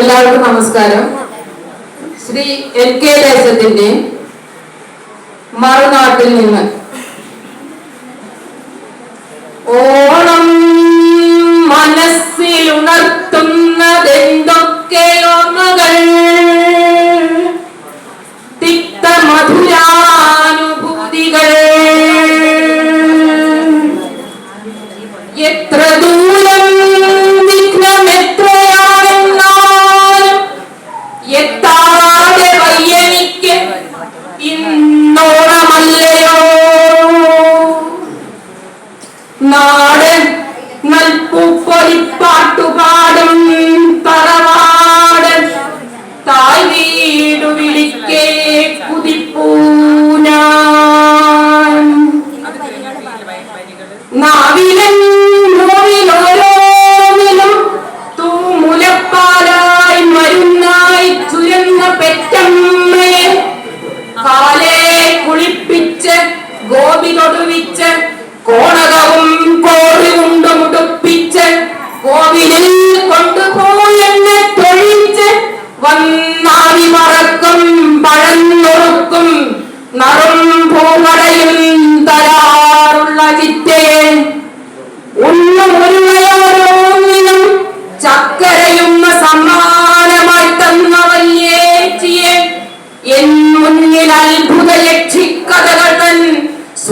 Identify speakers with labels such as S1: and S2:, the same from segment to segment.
S1: എല്ലാവർക്കും നമസ്കാരം. Shri N K രാജത്തിന്റെ മറുനാട്ടിൽ നിന്ന്. ഓണം മനസ്സിലുണർത്തുന്നതെന്തൊക്കെയോ ഉണർത്തുന്നതെന്തൊക്കെ ഓർമ്മകൾ തിക്തമധുരാ നാവിലൻ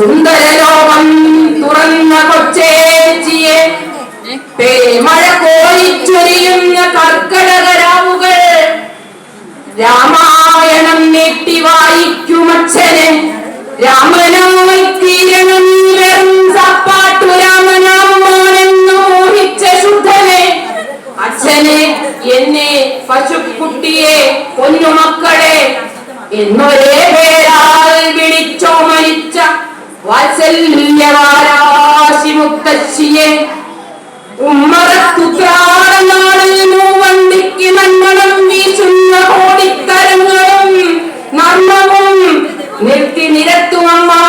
S1: സുന്ദരലോകം തുറന്ന കൊച്ചേച്ചിയെ. പേമഴ കോരിച്ചൊരിയുന്ന കർക്കടകരാവുകൾ. രാമായണം നീട്ടി വായിക്കുമച്ഛന്. രാമനായി തീരണം വെറും സപ്പാട്ടു രാമനാമാണെന്നു മോഹിച്ച ശുദ്ധനെ. അച്ഛനെ എന്നെ പശുക്കുട്ടിയെ പൊന്നുമക്കളെ എന്നൊരേ വാത്സല്യവാശിമുത്തശ്ശിയെ ഉമ്മറത്തുത്രാടനാളിൽ മൂവണ്ടിക്ക് നന്മണം വീശുന്ന കോടിത്തരങ്ങളും നർമ്മവും നിർത്തി നിരത്തും അമ്മ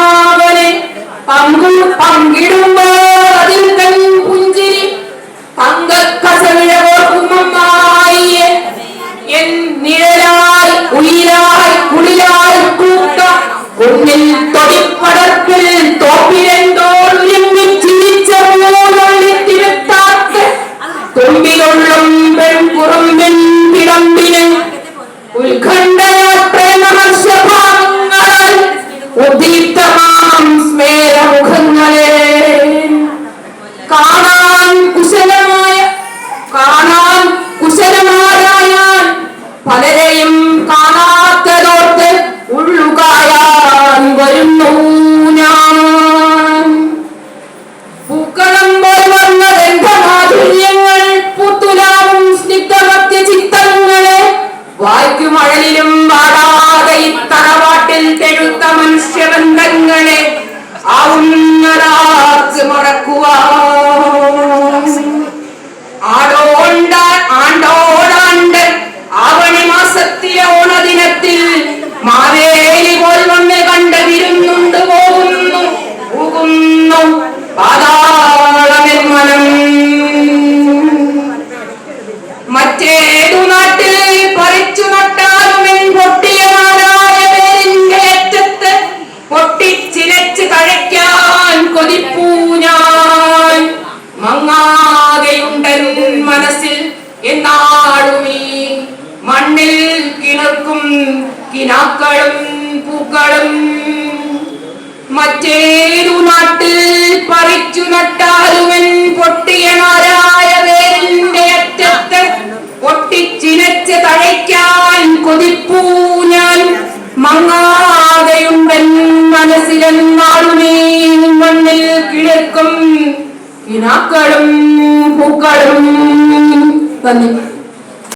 S1: പറിച്ചു നട്ടാലുവൻ പൊട്ടിയ നാരായ വേലിന്റെ അറ്റത്ത് പൊട്ടിച്ചിനച്ച് തഴയ്ക്കാൻ കൊതിപ്പൂ ഞാൻ. മങ്ങാതെയുണ്ടൻ മനസ്സിലെന്നാളുമേ മണ്ണിൽ കിഴക്കും കിനാക്കളും പൂക്കളും നന്ദി